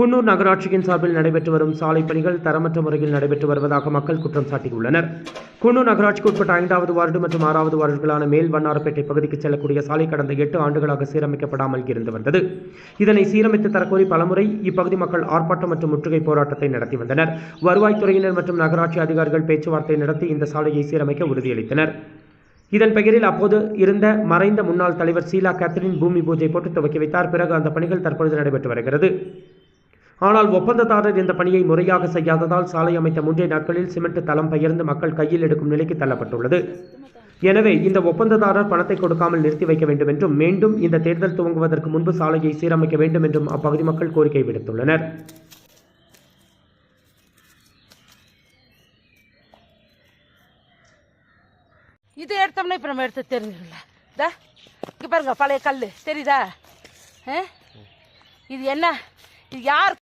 குன்னூர் நகராட்சியின் சார்பில் நடைபெற்று வரும் சாலை பணிகள் தரமற்ற முறையில் நடைபெற்று வருவதாக மக்கள் குற்றம் சாட்டியுள்ளனர். குன்னூர் நகராட்சிக்கு உட்பட்ட ஐந்தாவது வார்டு மற்றும் ஆறாவது வார்டுகளான மேல் வண்ணாரப்பேட்டை பகுதிக்கு செல்லக்கூடிய சாலை கடந்த எட்டு ஆண்டுகளாக சீரமைக்கப்படாமல் இருந்து வந்தது. இதனை சீரமைத்து தரக்கோரி பலமுறை இப்பகுதி மக்கள் ஆர்ப்பாட்டம் மற்றும் முற்றுகை போராட்டத்தை நடத்தி வந்தனர். வருவாய்த்துறையினர் மற்றும் நகராட்சி அதிகாரிகள் பேச்சுவார்த்தை நடத்தி இந்த சாலையை சீரமைக்க உறுதியளித்தனர். இதன் பெயரில் அப்போது இருந்த மறைந்த முன்னாள் தலைவர் சீலா கேத்தரின் பூமி பூஜை போட்டு துவக்கி வைத்தார். பிறகு அந்த பணிகள் தற்பொழுது நடைபெற்று வருகிறது. ஆனால் ஒப்பந்ததாரர் இந்த பணியை முறையாக செய்யாததால் சாலை அமைத்த மூன்றே நாட்களில் சிமெண்ட் தளம் பெயர்ந்து மக்கள் கையில் எடுக்கும் நிலைக்கு தள்ளப்பட்டுள்ளது. எனவே இந்த ஒப்பந்ததாரர் பணத்தை கொடுக்காமல் நிறுத்தி வைக்க வேண்டும் என்றும் மீண்டும் இந்த தேர்தல் துவங்குவதற்கு முன்பு சாலையை சீரமைக்க வேண்டும் என்றும் அப்பகுதி மக்கள் கோரிக்கை விடுத்துள்ளனர். இது எடுத்தோம்னா இப்போ நம்ம எடுத்து தெரிஞ்சுக்கல இதா இங்கே பாருங்க பழைய கல் தெரியுதா? இது என்ன? இது யார்